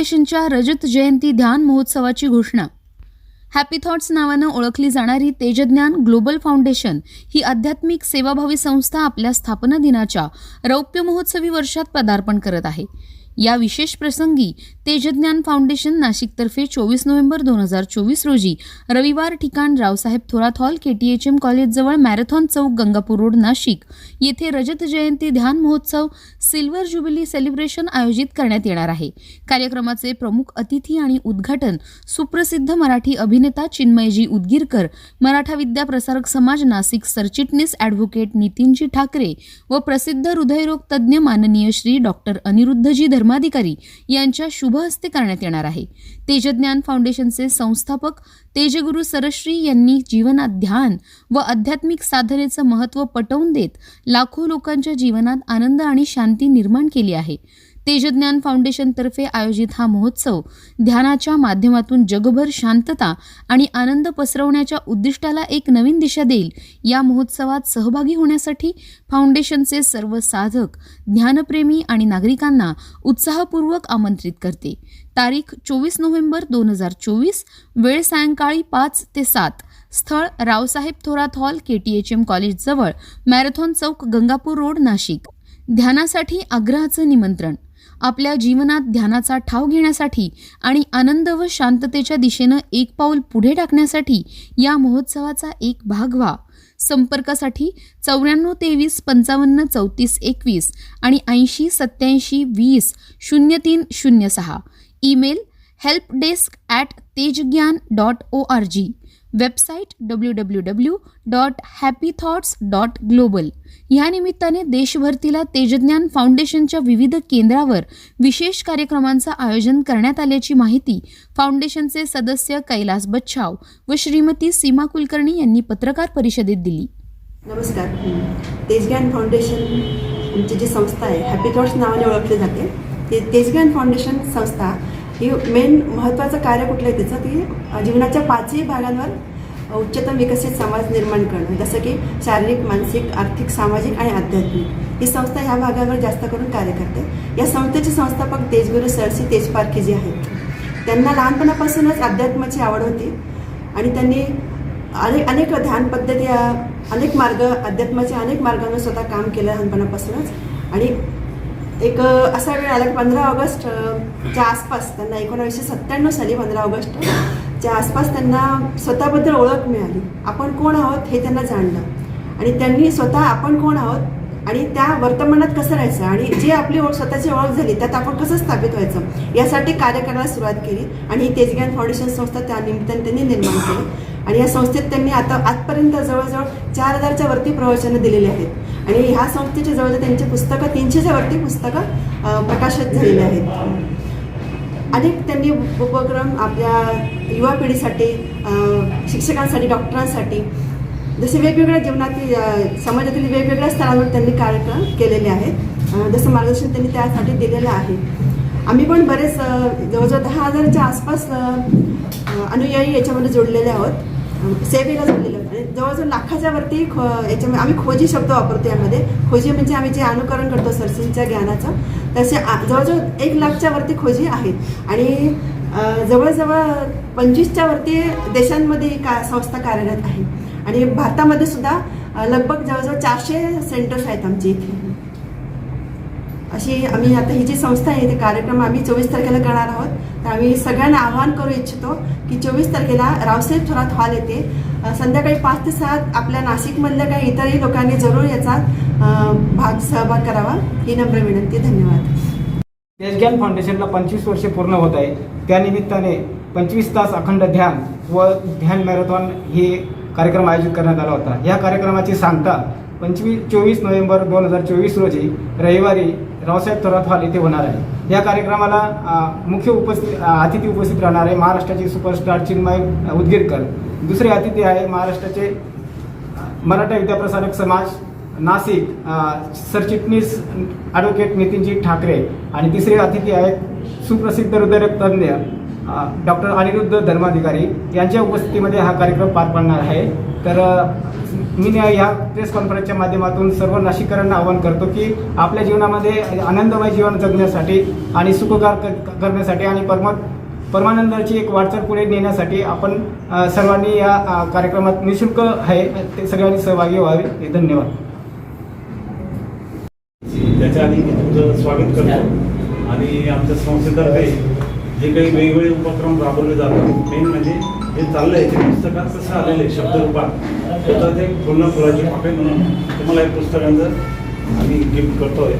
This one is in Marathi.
फाउंडेशनच्या रजत जयंती ध्यान महोत्सवाची घोषणा. हॅपी थॉट्स नावानं ओळखली जाणारी तेजज्ञान ग्लोबल फाउंडेशन ही आध्यात्मिक सेवाभावी संस्था आपल्या स्थापना दिनाच्या रौप्य महोत्सवी वर्षात पदार्पण करत आहे. या विशेष प्रसंगी तेजज्ञान फाउंडेशन नाशिकतर्फे चोवीस नोव्हेंबर दोन हजार चोवीस रोजी रविवार ठिकाण रावसाहेब थोरात हॉल केटीएचएम कॉलेजजवळ मॅरेथॉन चौक गंगापूर रोड नाशिक. येथे रजत जयंती ध्यान महोत्सव सिल्वर जुबिली सेलिब्रेशन आयोजित करण्यात येणार आहे. कार्यक्रमाचे प्रमुख अतिथी आणि उद्घाटन सुप्रसिद्ध मराठी अभिनेता चिन्मयजी उदगीरकर मराठा विद्या प्रसारक समाज नाशिक सरचिटणीस ॲडव्होकेट नितीनजी ठाकरे व प्रसिद्ध हृदयरोग तज्ज्ञ माननीय श्री डॉक्टर अनिरुद्धजी धर्माधिकारी यांच्या शुभ हस्ते करण्यात येणार आहे. तेजज्ञान फाउंडेशनचे संस्थापक तेजगुरू सरश्री यांनी जीवनात ध्यान व आध्यात्मिक साधनेचं महत्त्व पटवून देत लाखो लोकांच्या जीवनात आनंद आणि शांती निर्माण केली आहे. तेजज्ञान फाउंडेशनतर्फे आयोजित हा महोत्सव ध्यानाच्या माध्यमातून जगभर शांतता आणि आनंद पसरवण्याच्या उद्दिष्टाला एक नवीन दिशा देईल. या महोत्सवात सहभागी होण्यासाठी फाउंडेशनचे सर्व साधक ध्यानप्रेमी आणि नागरिकांना उत्साहपूर्वक आमंत्रित करते. तारीख चोवीस नोव्हेंबर दोन हजार चोवीस वेळ सायंकाळी पाच ते सात. स्थळ Raosaheb Thorat hall K T H M कॉलेजजवळ marathon चौक गंगापूर रोड नाशिक. ध्यानासाठी आग्रहाचं निमंत्रण आपल्या जीवनात ध्यानाचा ठाव घेण्यासाठी आणि आनंद व शांततेच्या दिशेनं एक पाऊल पुढे टाकण्यासाठी या महोत्सवाचा एक भाग व्हा. संपर्कासाठी चौऱ्याण्णव तेवीस पंचावन्न चौतीस एकवीस आणि ऐंशी सत्याऐंशी वीस शून्य तीन शून्य सहा. Email help desk at Tejgyan dot O R G website W W W dot happy thoughts dot global ह्या निमित्ताने देशभरतीला तेजज्ञान फाउंडेशनच्या विविध केंद्रावर विशेष कार्यक्रमांचं आयोजन करण्यात आल्याची माहिती फाउंडेशनचे सदस्य कैलास बच्छाव व श्रीमती सीमा कुलकर्णी यांनी पत्रकार परिषदेत दिली. नमस्कार. तेजज्ञान फाउंडेशन जी संस्था आहे हॅपी थॉट्स नावाने ओळखली जाते. ते तेजज्ञान फाउंडेशन संस्था ही मेन महत्त्वाचं कार्य कुठलं आहे तिचं? ती जीवनाच्या पाचही भागांवर उच्चतम विकसित समाज निर्माण करणं. जसं की शारीरिक मानसिक आर्थिक सामाजिक आणि आध्यात्मिक. ही संस्था ह्या भागावर जास्त करून कार्य करते. या संस्थेचे संस्थापक तेजगुरू सरसी तेजपारखी जे आहेत. त्यांना लहानपणापासूनच अध्यात्माची आवड होती आणि त्यांनी अनेक अनेक ध्यान पद्धती अनेक मार्ग अध्यात्माचे अनेक मार्गांवर स्वतः काम केलं लहानपणापासूनच. आणि एक असा वेळ आला की पंधरा ऑगस्टच्या आसपास त्यांना एकोणावीसशे सत्त्याण्णव साली पंधरा ऑगस्टच्या आसपास त्यांना स्वतःबद्दल ओळख मिळाली. आपण कोण आहोत हे त्यांना जाणलं. आणि त्यांनी स्वतः आपण कोण आहोत आणि त्या वर्तमानात कसं राहायचं? आणि जे आपली ओळख स्वतःची ओळख झाली त्यात आपण कसं स्थापित व्हायचं? यासाठी कार्य करायला सुरुवात केली आणि ही तेजग्यान फाउंडेशन संस्था त्या निमित्ताने त्यांनी निर्माण केली. आणि या संस्थेत त्यांनी आता आजपर्यंत जवळजवळ चार हजारच्या वरती प्रवचनं दिलेली आहेत. आणि ह्या संस्थेच्या जवळजवळ त्यांची पुस्तकं तीनशेच्या वरती पुस्तकं प्रकाशित झालेली आहेत. अनेक त्यांनी उपक्रम आपल्या युवा पिढीसाठी शिक्षकांसाठी डॉक्टरांसाठी जसे वेगवेगळ्या जीवनातील समाजातील वेगवेगळ्या स्तरावर त्यांनी कार्यक्रम केलेले आहेत. जसं मार्गदर्शन त्यांनी त्यासाठी दिलेलं आहे. आम्ही पण बरेच जवळजवळ दहा हजाराच्या आसपास अनुयायी याच्यामध्ये जोडलेले आहोत. सेवेला जोडलेले आहोत. म्हणजे जवळजवळ लाखाच्या वरती खो याच्यामध्ये आम्ही खोजी शब्द वापरतो यामध्ये. खोजी म्हणजे आम्ही जे अनुकरण करतो सरसींच्या ज्ञानाचं तसे जवळजवळ एक लाखच्या वरती खोजी आहेत. आणि जवळजवळ पंचवीसच्या वरती देशांमध्ये का संस्था कार्यरत आहे. आणि भारतामध्ये सुद्धा लगभग जवळजवळ चारशे सेंटर्स आहेत आमचे इथे. अशी आम्ही आता ही जी संस्था आहे ते कार्यक्रम आम्ही चोवीस तारखेला करणार आहोत. तर आम्ही सगळ्यांना आवाहन करू इच्छितो की चोवीस तारखेला रावसाहेब थोरात हॉल येते संध्याकाळी पाच ते सात आपल्या नाशिकमधल्या काही इतरही लोकांनी जरूर याचा भाग सहभाग करावा. ही नम्र विनंती. धन्यवाद. देशज्ञान फाउंडेशनला पंचवीस वर्षे पूर्ण होत आहे त्यानिमित्ताने पंचवीस तास अखंड ध्यान व ध्यान मॅरेथॉन हे कार्यक्रम आयोजित करण्यात आला होता. या कार्यक्रमाची सांगता पंचवीस चोवीस नोव्हेंबर दोन हजार चोवीस रोजी रविवारी रावसाहेब थोरात हॉल येथे होणार आहे. या कार्यक्रमाला मुख्य उपस्थित अतिथी उपस्थित राहणार आहे महाराष्ट्राचे सुपरस्टार चिन्मय उदगीरकर. दुसरे अतिथी आहे महाराष्ट्राचे मराठा विद्याप्रसारक समाज नाशिक सरचिटणीस ॲडव्होकेट नितीनजी ठाकरे. आणि तिसरे अतिथी आहेत सुप्रसिद्ध हृदयरोग तज्ञ डॉक्टर अनिरुद्ध धर्माधिकारी यांच्या उपस्थितीमध्ये हा कार्यक्रम पार पडणार आहे. तर मी या प्रेस कॉन्फरन्सच्या माध्यमातून सर्व नाशिककरांना आवाहन करतो की आपल्या जीवनामध्ये आनंदमय जीवन जगण्यासाठी आणि सुखकार करण्यासाठी आणि परम परमानंदाची एक वाटचाल पुढे नेण्यासाठी आपण सर्वांनी या कार्यक्रमात निशुल्क आहे. ते सगळ्यांनी सहभागी व्हावे. हे धन्यवाद. त्याच्या आधी मी तुमचं स्वागत करतो. आणि आमच्या संस्थेतर्फे जे काही वेगवेगळे उपक्रम राबवले जातात मेन म्हणजे जे चाललंय ते पुस्तकात कसं आलेलं आहे शब्दरूपात. त्याचा ते पूर्ण फुलाची पाकळी म्हणून तुम्हाला एक पुस्तकांचं आम्ही गिफ्ट करतोय.